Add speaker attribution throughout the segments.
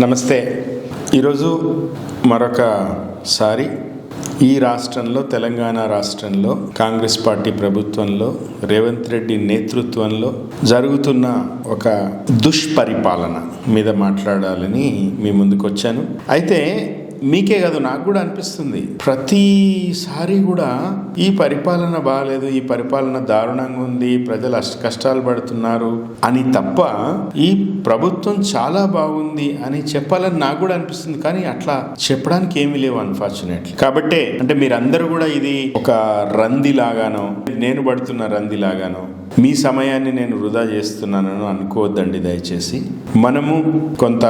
Speaker 1: నమస్తే. ఈరోజు మరొకసారి ఈ రాష్ట్రంలో తెలంగాణ రాష్ట్రంలో కాంగ్రెస్ పార్టీ ప్రభుత్వంలో రేవంత్ రెడ్డి నేతృత్వంలో జరుగుతున్న ఒక దుష్పరిపాలన మీద మాట్లాడాలని మీ ముందుకు వచ్చాను అయితే మీకే కాదు నాకు కూడా అనిపిస్తుంది. ప్రతిసారి కూడా ఈ పరిపాలన బాగాలేదు ఈ పరిపాలన దారుణంగా ఉంది ప్రజలు అష్ట కష్టాలు పడుతున్నారు అని తప్ప ఈ ప్రభుత్వం చాలా బాగుంది అని చెప్పాలని నాకు కూడా అనిపిస్తుంది. కానీ అట్లా చెప్పడానికి ఏమీ లేవు అన్ఫార్చునేట్లీ కాబట్టే అంటే మీరందరూ కూడా ఇది ఒక రంది లాగానో నేను పడుతున్న రంది లాగానో మీ సమయాన్ని నేను వృధా చేస్తున్నానని అనుకోవద్దండి దయచేసి. మనము కొంత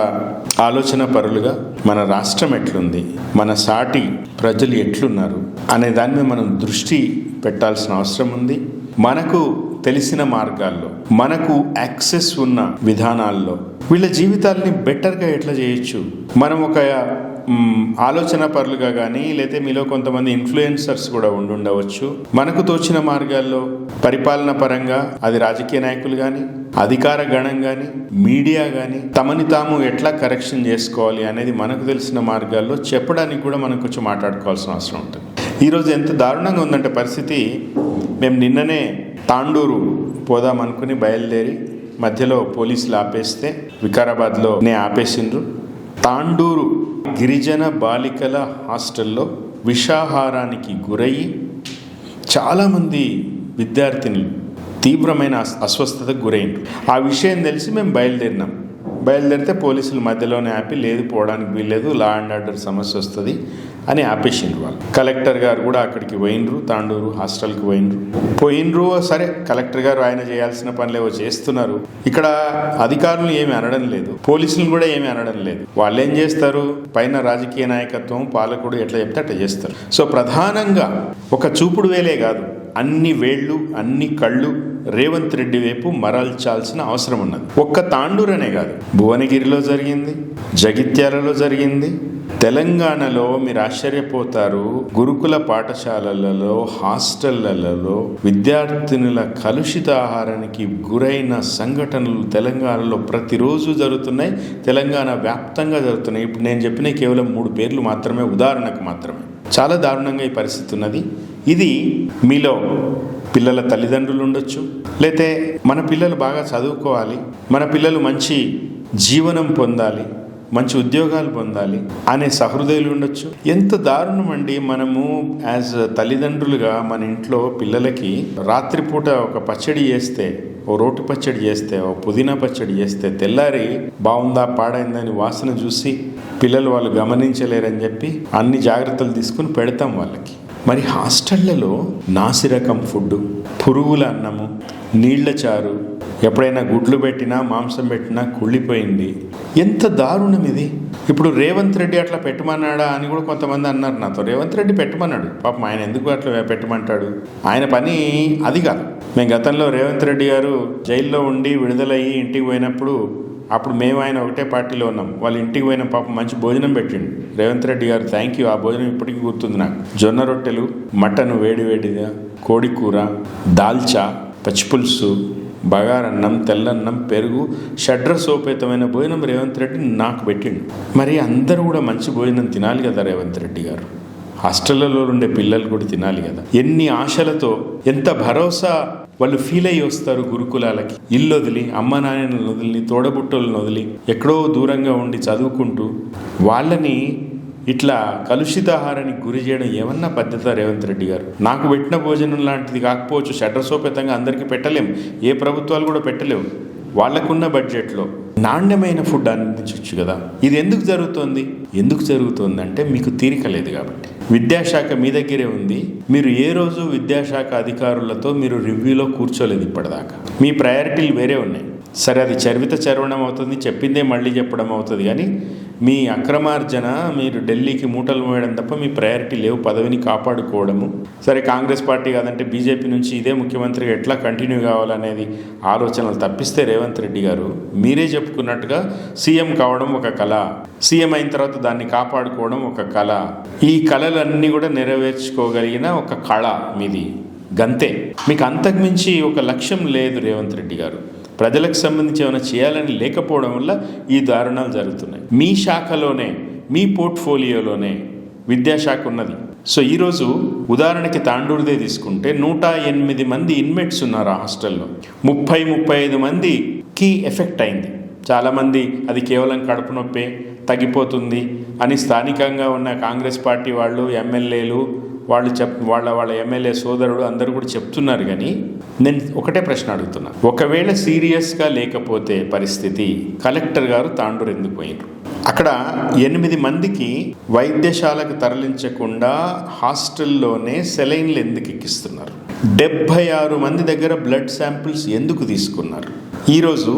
Speaker 1: ఆలోచన పరులుగా మన రాష్ట్రం ఎట్లుంది మన సాటి ప్రజలు ఎట్లున్నారు అనే దాని మీద మనం దృష్టి పెట్టాల్సిన అవసరం ఉంది. మనకు తెలిసిన మార్గాల్లో మనకు యాక్సెస్ ఉన్న విధానాల్లో వీళ్ళ జీవితాల్ని బెటర్గా ఎట్లా చేయొచ్చు? మనం ఒక ఆలోచన పరులుగా కానీ లేతే మీలో కొంతమంది ఇన్ఫ్లుయెన్సర్స్ కూడా ఉండుండవచ్చు. మనకు తోచిన మార్గాల్లో పరిపాలన పరంగా అది రాజకీయ నాయకులు కానీ అధికార గణం కానీ మీడియా కానీ తమని తాము ఎట్లా కరెక్షన్ చేసుకోవాలి అనేది మనకు తెలిసిన మార్గాల్లో చెప్పడానికి కూడా మనం కొంచెం మాట్లాడుకోవాల్సిన అవసరం ఉంటుంది. ఈరోజు ఎంత దారుణంగా ఉందంటే పరిస్థితి మేము నిన్ననే తాండూరు పోదాం అనుకుని బయలుదేరి మధ్యలో పోలీసులు ఆపేస్తే వికారాబాద్లోనే ఆపేసిండ్రు. తాండూరు గిరిజన బాలికల హాస్టల్లో విషాహారానికి గురయ్యి చాలామంది విద్యార్థినులు తీవ్రమైన అస్- అస్వస్థతకు గురైంది ఆ విషయం తెలిసి మేము బయలుదేరినాం. బయలుదేరితే పోలీసులు మధ్యలోనే ఆపి లేదు పోవడానికి వీల్లేదు లా అండ్ ఆర్డర్ సమస్య వస్తుంది. అని ఆపేసిండ్రు వాళ్ళు. కలెక్టర్ గారు కూడా అక్కడికి పోయినరు తాండూరు హాస్టల్కి పోయినరు పోయినరు సరే కలెక్టర్ గారు ఆయన చేయాల్సిన పనులేవో చేస్తున్నారు. ఇక్కడ అధికారులు ఏమి అనడం లేదు పోలీసులు కూడా ఏమి అనడం లేదు. వాళ్ళు ఏం చేస్తారు? పైన రాజకీయ నాయకత్వం పాలకుడు ఎట్లా చెప్తే అట్లా చేస్తారు. సో ప్రధానంగా ఒక చూపుడు వేలే కాదు అన్ని వేళ్ళు అన్ని కళ్ళు రేవంత్ రెడ్డి వైపు మరల్చాల్సిన అవసరం ఉన్నది. ఒక్క తాండూరనే కాదు భువనగిరిలో జరిగింది జగిత్యాలలో జరిగింది తెలంగాణలో మీరు ఆశ్చర్యపోతారు. గురుకుల పాఠశాలలలో హాస్టళ్ళలో విద్యార్థినుల కలుషిత ఆహారానికి గురైన సంఘటనలు తెలంగాణలో ప్రతిరోజు జరుగుతున్నాయి. తెలంగాణ వ్యాప్తంగా జరుగుతున్నాయి. ఇప్పుడు నేను చెప్పిన కేవలం మూడు పేర్లు మాత్రమే ఉదాహరణకు మాత్రమే. చాలా దారుణంగా ఈ పరిస్థితి ఉన్నది. ఇది మీలో పిల్లల తల్లిదండ్రులు ఉండొచ్చు లేతే మన పిల్లలు బాగా చదువుకోవాలి. మన పిల్లలు మంచి జీవనం పొందాలి. మంచి ఉద్యోగాలు పొందాలి అనే సహృదయులు ఉండొచ్చు. ఎంత దారుణం అండి మనము యాజ్ తల్లిదండ్రులుగా మన ఇంట్లో పిల్లలకి రాత్రిపూట ఒక పచ్చడి చేస్తే ఓ రోటి పచ్చడి చేస్తే ఓ పుదీనా పచ్చడి చేస్తే తెల్లారి బాగుందా పాడైందని వాసన చూసి పిల్లలు వాళ్ళు గమనించలేరని చెప్పి అన్ని జాగ్రత్తలు తీసుకుని పెడతాం వాళ్ళకి. మరి హాస్టళ్ళలో నాసిరకం ఫుడ్ పురుగుల అన్నము నీళ్ళ చారు ఎప్పుడైనా గుడ్లు పెట్టినా మాంసం పెట్టినా కుళ్ళిపోయింది. ఎంత దారుణం ఇది. ఇప్పుడు రేవంత్ రెడ్డి అట్లా పెట్టమన్నాడా అని కూడా కొంతమంది అన్నారు. నాతో రేవంత్ రెడ్డి పెట్టమన్నాడు. పాపం ఆయన ఎందుకు అట్లా పెట్టమంటాడు? ఆయన పని అది కాదు. మేము గతంలో రేవంత్ రెడ్డి గారు జైల్లో ఉండి విడుదలయ్యి ఇంటికి పోయినప్పుడు అప్పుడు మేము ఆయన ఒకటే పార్టీలో ఉన్నాం. వాళ్ళ ఇంటికి పోయిన పాపం మంచి భోజనం పెట్టిండు. రేవంత్ రెడ్డి గారు థ్యాంక్ యూ ఆ భోజనం ఇప్పటికీ గుర్తుంది నాకు. జొన్న రొట్టెలు మటన్ వేడివేడిగా కోడి కూర దాల్చా పచ్చిపులుసు బగారన్నం తెల్లన్నం పెరుగు షడ్ర సోపేతమైన భోజనం రేవంత్ రెడ్డి నాకు పెట్టిండు. మరి అందరూ కూడా మంచి భోజనం తినాలి కదా రేవంత్ రెడ్డి గారు? హాస్టళ్ళలో ఉండే పిల్లలు కూడా తినాలి కదా? ఎన్ని ఆశలతో ఎంత భరోసా వాళ్ళు ఫీల్ అయ్యి వస్తారు గురుకులాలకి? ఇల్లు వదిలి అమ్మ నాయనలను వదిలి తోడబుట్టలను వదిలి ఎక్కడో దూరంగా ఉండి చదువుకుంటూ వాళ్ళని ఇట్లా కలుషిత ఆహారానికి గురి చేయడం ఏమన్నా పద్ధత రేవంత్ రెడ్డి గారు? నాకు పెట్టిన భోజనం లాంటిది కాకపోవచ్చు షడ్రసోపేతంగా అందరికీ పెట్టలేం. ఏ ప్రభుత్వాలు కూడా పెట్టలేవు. వాళ్ళకున్న బడ్జెట్లో నాణ్యమైన ఫుడ్ అందించవచ్చు కదా. ఇది ఎందుకు జరుగుతోంది? ఎందుకు జరుగుతోంది అంటే మీకు తీరిక లేదు కాబట్టి. విద్యాశాఖ మీ దగ్గరే ఉంది. మీరు ఏ రోజు విద్యాశాఖ అధికారులతో మీరు రివ్యూలో కూర్చోలేదు ఇప్పటిదాకా. మీ ప్రయారిటీలు వేరే ఉన్నాయి. సరే అది చరివిత చరవడం అవుతుంది చెప్పిందే మళ్ళీ చెప్పడం అవుతుంది. కానీ మీ అక్రమార్జన మీరు ఢిల్లీకి మూటలు మోయడం తప్ప మీ ప్రయారిటీ లేవు పదవిని కాపాడుకోవడము. సరే కాంగ్రెస్ పార్టీ కాదంటే బీజేపీ నుంచి ఇదే ముఖ్యమంత్రిగా ఎట్లా కంటిన్యూ కావాలనేది ఆలోచనలు తప్పిస్తే రేవంత్ రెడ్డి గారు మీరే చెప్పుకున్నట్టుగా సీఎం కావడం ఒక కళ. సీఎం అయిన తర్వాత దాన్ని కాపాడుకోవడం ఒక కళ. ఈ కళలన్నీ కూడా నెరవేర్చుకోగలిగిన ఒక కళ మీది. గంతే. మీకు అంతకుమించి ఒక లక్ష్యం లేదు రేవంత్ రెడ్డి గారు. ప్రజలకు సంబంధించి ఏమైనా చేయాలని లేకపోవడం వల్ల ఈ దారుణాలు జరుగుతున్నాయి. మీ శాఖలోనే మీ పోర్ట్ఫోలియోలోనే విద్యాశాఖ ఉన్నది. సో ఈరోజు ఉదాహరణకి తాండూరుదే తీసుకుంటే నూట ఎనిమిది మంది ఇన్మేట్స్ ఉన్నారు ఆ హాస్టల్లో. ముప్పై ముప్పై ఐదు మందికి ఎఫెక్ట్ అయింది. చాలామంది అది కేవలం కడుపు నొప్పే తగ్గిపోతుంది అని స్థానికంగా ఉన్న కాంగ్రెస్ పార్టీ వాళ్ళు ఎమ్మెల్యేలు వాళ్ళు చెప్ వాళ్ళ వాళ్ళ ఎమ్మెల్యే సోదరుడు అందరూ కూడా చెప్తున్నారు కానీ నేను ఒకటే ప్రశ్న అడుగుతున్నా. ఒకవేళ సీరియస్గా లేకపోతే పరిస్థితి కలెక్టర్ గారు తాండూరు ఎందుకు పోయినారు అక్కడ ఎనిమిది మందికి వైద్యశాలకు తరలించకుండా హాస్టల్లోనే సెలైన్లు ఎందుకు ఎక్కిస్తున్నారు? డెబ్భై ఆరు మంది దగ్గర బ్లడ్ శాంపిల్స్ ఎందుకు తీసుకున్నారు? ఈరోజు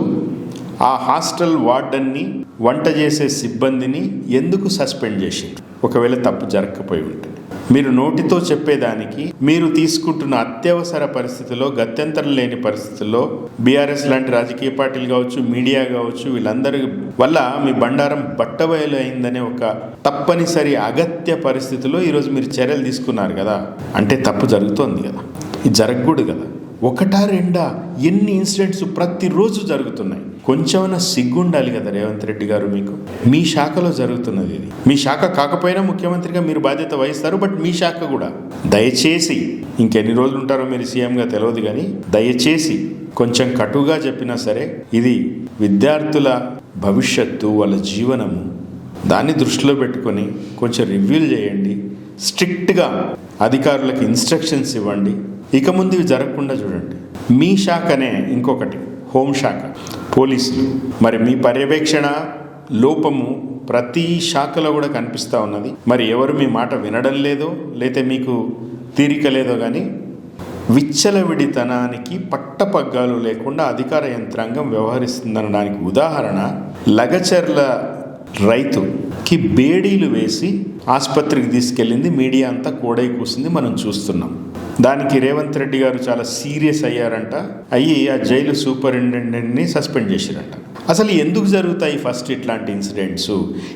Speaker 1: ఆ హాస్టల్ వార్డన్ని వంట చేసే సిబ్బందిని ఎందుకు సస్పెండ్ చేసిండ్రు? ఒకవేళ తప్పు జరగకపోయి ఉంటుంది మీరు నోటితో చెప్పేదానికి మీరు తీసుకుంటున్న అత్యవసర పరిస్థితుల్లో గత్యంతరం లేని పరిస్థితుల్లో బీఆర్ఎస్ లాంటి రాజకీయ పార్టీలు కావచ్చు మీడియా కావచ్చు వీళ్ళందరి వల్ల మీ బండారం బట్టబయలు అయిందనే ఒక తప్పనిసరి అగత్య పరిస్థితిలో ఈరోజు మీరు చర్యలు తీసుకున్నారు కదా. అంటే తప్పు జరుగుతోంది కదా. ఇది జరగకూడదు కదా. ఒకటా రెండా ఎన్ని ఇన్సిడెంట్స్ ప్రతిరోజు జరుగుతున్నాయి. కొంచెమైనా సిగ్గుండాలి కదా రేవంత్ రెడ్డి గారు మీకు? మీ శాఖలో జరుగుతున్నది ఇది. మీ శాఖ కాకపోయినా ముఖ్యమంత్రిగా మీరు బాధ్యత వహిస్తారు బట్ మీ శాఖ కూడా. దయచేసి ఇంకెన్ని రోజులు ఉంటారో మీరు సీఎంగా తెలియదు కానీ దయచేసి కొంచెం కటుగా చెప్పినా సరే ఇది విద్యార్థుల భవిష్యత్తు వాళ్ళ జీవనము. దాన్ని దృష్టిలో పెట్టుకొని కొంచెం రివ్యూలు చేయండి. స్ట్రిక్ట్గా అధికారులకు ఇన్స్ట్రక్షన్స్ ఇవ్వండి. ఇక ముందు ఇవి జరగకుండా చూడండి. మీ శాఖనే ఇంకొకటి హోంశాఖ పోలీసులు. మరి మీ పర్యవేక్షణ లోపము ప్రతి శాఖలో కూడా కనిపిస్తూ ఉన్నది. మరి ఎవరు మీ మాట వినడం లేదో లేతే మీకు తీరిక లేదో కానీ విచ్చలవిడితనానికి పట్టపగ్గాలు లేకుండా అధికార యంత్రాంగం వ్యవహరిస్తుందనడానికి ఉదాహరణ లగచర్ల రైతుకి బేడీలు వేసి ఆసుపత్రికి తీసుకెళ్ళింది. మీడియా అంతా కోడై కూసింది మనం చూస్తున్నాం. దానికి రేవంత్ రెడ్డి గారు చాలా సీరియస్ అయ్యారంట. అయ్యి ఆ జైలు సూపరింటెండెంట్ని సస్పెండ్ చేశారంట. అసలు ఎందుకు జరుగుతాయి ఫస్ట్ ఇట్లాంటి ఇన్సిడెంట్స్?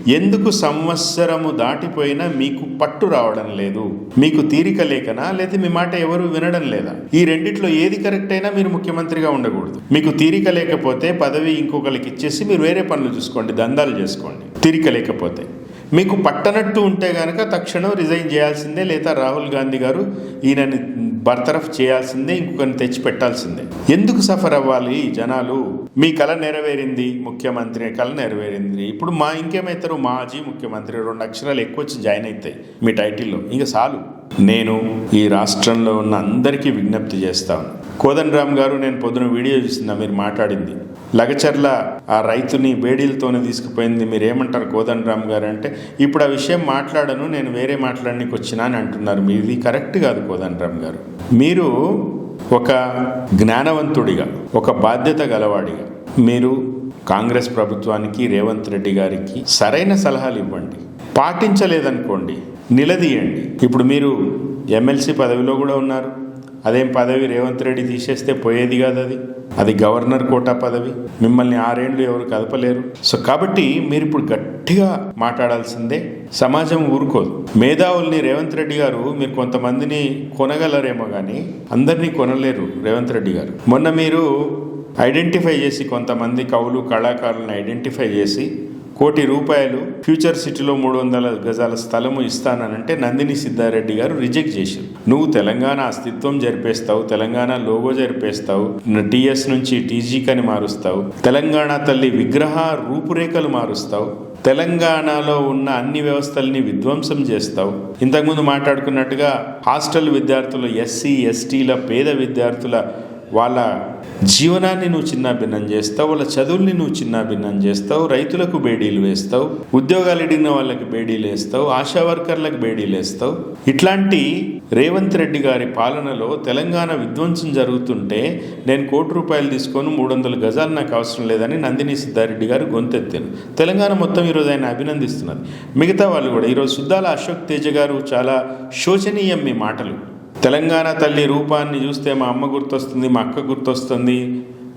Speaker 1: ఎందుకు సంవత్సరము దాటిపోయినా మీకు పట్టు రావడం లేదు? మీకు తీరిక లేకనా? లేదా మీ మాట ఎవరు వినడం లేదా? ఈ రెండిట్లో ఏది కరెక్ట్ అయినా మీరు ముఖ్యమంత్రిగా ఉండకూడదు. మీకు తీరిక లేకపోతే పదవి ఇంకొకరికి ఇచ్చేసి మీరు వేరే పనులు చూసుకోండి దందాలు చేసుకోండి. తీరిక లేకపోతే. మీకు పట్టనట్టు ఉంటే కనుక తక్షణం రిజైన్ చేయాల్సిందే లేదా రాహుల్ గాంధీ గారు ఈయనని బర్తరఫ్ చేయాల్సిందే ఇంకొకరిని తెచ్చి పెట్టాల్సిందే ఎందుకు సఫర్ అవ్వాలి జనాలు? మీ కళ నెరవేరింది ముఖ్యమంత్రి కళ నెరవేరింది. ఇప్పుడు మా ఇంకేమవుతారు మాజీ ముఖ్యమంత్రి రెండు అక్షరాలు ఎక్కువ వచ్చి జాయిన్ అవుతాయి మీ టైటిల్లో. ఇంకా చాలు. నేను ఈ రాష్ట్రంలో ఉన్న అందరికీ విజ్ఞప్తి చేస్తాను కోదన్ రామ్ గారు నేను పొద్దున వీడియో చూస్తున్నా మీరు మాట్లాడింది. లగచర్ల ఆ రైతుని బేడీలతోనే తీసుకుపోయింది. మీరు ఏమంటారు కోదండరామ్ గారు అంటే ఇప్పుడు ఆ విషయం మాట్లాడను నేను వేరే మాట్లాడడానికి వచ్చినా అని అంటున్నారు. మీది కరెక్ట్ కాదు కోదండరామ్ గారు. మీరు ఒక జ్ఞానవంతుడిగా ఒక బాధ్యత గలవాడిగా మీరు కాంగ్రెస్ ప్రభుత్వానికి రేవంత్ రెడ్డి గారికి సరైన సలహాలు ఇవ్వండి. పాటించలేదనుకోండి నిలదీయండి. ఇప్పుడు మీరు ఎమ్మెల్సీ పదవిలో కూడా ఉన్నారు. అదేం పదవి రేవంత్ రెడ్డి తీసేస్తే పోయేది కాదు అది. అది గవర్నర్ కోటా పదవి. మిమ్మల్ని ఆరేండ్లు ఎవరు కదపలేరు. సో కాబట్టి మీరు ఇప్పుడు గట్టిగా మాట్లాడాల్సిందే. సమాజం ఊరుకోదు. మేధావుల్ని రేవంత్ రెడ్డి గారు మీరు కొంతమందిని కొనగలరేమో కానీ అందరినీ కొనలేరు రేవంత్ రెడ్డి గారు. మొన్న మీరు ఐడెంటిఫై చేసి కొంతమంది కవులు కళాకారులను ఐడెంటిఫై చేసి కోటి రూపాయలు ఫ్యూచర్ సిటీలో మూడు వందల గజాల స్థలము ఇస్తానంటే నందిని సిద్ధారెడ్డి గారు రిజెక్ట్ చేశారు. నువ్వు తెలంగాణ అస్తిత్వం జరిపేస్తావు తెలంగాణ లోగో జరిపేస్తావు టీఎస్ నుంచి టీజీకని మారుస్తావు తెలంగాణ తల్లి విగ్రహ రూపురేఖలు మారుస్తావు తెలంగాణలో ఉన్న అన్ని వ్యవస్థల్ని విధ్వంసం చేస్తావు. ఇంతకుముందు మాట్లాడుకున్నట్టుగా హాస్టల్ విద్యార్థులు ఎస్సీ ఎస్టీల పేద విద్యార్థుల వాళ్ళ జీవనాన్ని నువ్వు చిన్నాభిన్నం చేస్తావు వాళ్ళ చదువుల్ని నువ్వు చిన్నాభిన్నం చేస్తావు రైతులకు బేడీలు వేస్తావు ఉద్యోగాలు ఇడిగిన వాళ్ళకి బేడీలు వేస్తావు ఆశా వర్కర్లకు బేడీలు వేస్తావు. ఇట్లాంటి రేవంత్ రెడ్డి గారి పాలనలో తెలంగాణ విధ్వంసం జరుగుతుంటే నేను కోటి రూపాయలు తీసుకొని మూడు వందల గజాలు నాకు అవసరం లేదని నందిని సిద్ధారెడ్డి గారు గొంతెత్తారు. తెలంగాణ మొత్తం ఈరోజు ఆయన అభినందిస్తున్నారు మిగతా వాళ్ళు కూడా ఈరోజు సుద్దాల అశోక్ తేజ గారు చాలా శోచనీయం మీ మాటలు. తెలంగాణ తల్లి రూపాన్ని చూస్తే మా అమ్మ గుర్తొస్తుంది మా అక్క గుర్తొస్తుంది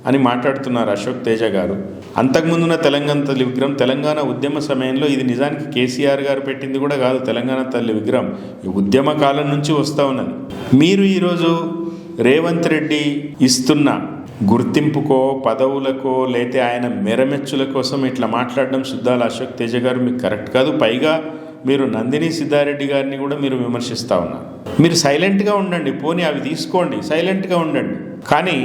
Speaker 1: అని మాట్లాడుతున్నారు అశోక్ తేజ గారు. అంతకుముందున్న తెలంగాణ తల్లి విగ్రహం తెలంగాణ ఉద్యమ సమయంలో ఇది నిజానికి కేసీఆర్ గారు పెట్టింది కూడా కాదు తెలంగాణ తల్లి విగ్రహం. ఈ ఉద్యమ కాలం నుంచి వస్తూ ఉన్నది. మీరు ఈరోజు రేవంత్ రెడ్డి ఇస్తున్న గుర్తింపుకో పదవులకో లేతే ఆయన మెరమెచ్చుల కోసం ఇట్లా మాట్లాడడం శుద్ధాల అశోక్ తేజ గారు మీకు కరెక్ట్ కాదు. పైగా మీరు నందిని సిద్ధారెడ్డి గారిని కూడా మీరు విమర్శిస్తూ ఉన్నారు మీరు సైలెంట్గా ఉండండి పోనీ అవి తీసుకోండి సైలెంట్గా ఉండండి. కానీ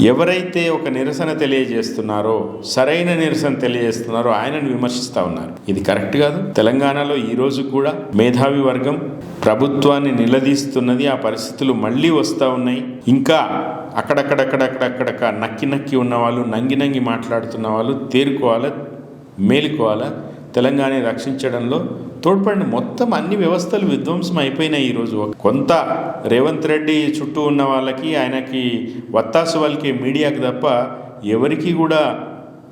Speaker 1: ఎవరైతే ఒక నిరసన తెలియజేస్తున్నారో సరైన నిరసన తెలియజేస్తున్నారో ఆయనను విమర్శిస్తూ ఉన్నారు. ఇది కరెక్ట్ కాదు. తెలంగాణలో ఈ రోజు కూడా మేధావి వర్గం ప్రభుత్వాన్ని నిలదీస్తున్నది ఆ పరిస్థితులు మళ్ళీ వస్తూ ఉన్నాయి. ఇంకా అక్కడక్కడక్కడక్కడక్కడక్క నక్కి నక్కి ఉన్న వాళ్ళు నంగి నంగి మాట్లాడుతున్న వాళ్ళు తేరుకోవాలా మేలుకోవాలా తెలంగాణని రక్షించడంలో తోడ్పడిన మొత్తం అన్ని వ్యవస్థలు విధ్వంసం అయిపోయినాయి ఈరోజు కొంత రేవంత్ రెడ్డి చుట్టూ ఉన్న వాళ్ళకి ఆయనకి వత్తాసు వాళ్ళకి మీడియాకి తప్ప ఎవరికి కూడా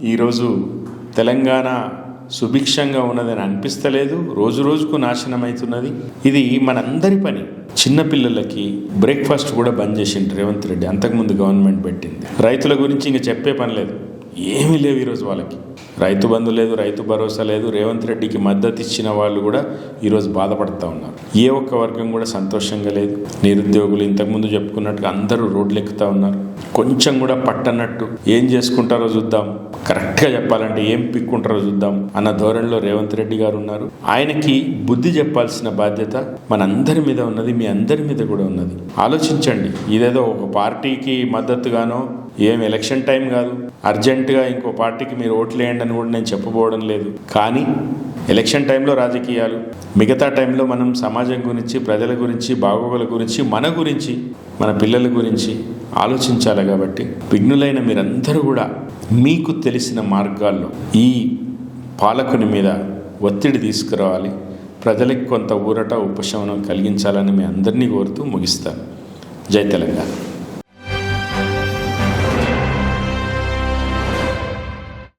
Speaker 1: ఈరోజు తెలంగాణ సుభిక్షంగా ఉన్నదని అనిపిస్తలేదు. రోజు రోజుకు నాశనం అవుతున్నది. ఇది మనందరి పని. చిన్నపిల్లలకి బ్రేక్ఫాస్ట్ కూడా బంద్ చేసిండు రేవంత్ రెడ్డి. అంతకుముందు గవర్నమెంట్ పెట్టింది. రైతుల గురించి ఇంక చెప్పే పని లేదు. ఏమీ లేవు ఈరోజు వాళ్ళకి. రైతు బంధు లేదు రైతు భరోసా లేదు రేవంత్ రెడ్డికి మద్దతు ఇచ్చిన వాళ్ళు కూడా ఈరోజు బాధపడుతూ ఉన్నారు. ఏ ఒక్క వర్గం కూడా సంతోషంగా లేదు. నిరుద్యోగులు ఇంతకుముందు చెప్పుకున్నట్టుగా అందరూ రోడ్లు ఎక్కుతూ ఉన్నారు. కొంచెం కూడా పట్టనట్టు ఏం చేసుకుంటారో చూద్దాం. కరెక్ట్గా చెప్పాలంటే ఏం పిక్కుంటారో చూద్దాం అన్న ధోరణిలో రేవంత్ రెడ్డి గారు ఉన్నారు. ఆయనకి బుద్ధి చెప్పాల్సిన బాధ్యత మనందరి మీద ఉన్నది మీ అందరి మీద కూడా ఉన్నది. ఆలోచించండి. ఇదేదో ఒక పార్టీకి మద్దతుగానో ఏం ఎలక్షన్ టైం కాదు. అర్జెంటుగా ఇంకో పార్టీకి మీరు ఓట్లు వేయండి అని కూడా నేను చెప్పబోవడం లేదు. కానీ ఎలక్షన్ టైంలో రాజకీయాలు మిగతా టైంలో మనం సమాజం గురించి ప్రజల గురించి బాగోగుల గురించి మన గురించి మన పిల్లల గురించి ఆలోచించాలి కాబట్టి విఘ్నులైన మీరందరూ కూడా మీకు తెలిసిన మార్గాల్లో ఈ పాలకుని మీద ఒత్తిడి తీసుకురావాలి. ప్రజలకు కొంత ఊరట ఉపశమనం కలిగించాలని మీ అందరినీ కోరుతూ ముగిస్తాను. జై తెలంగాణ.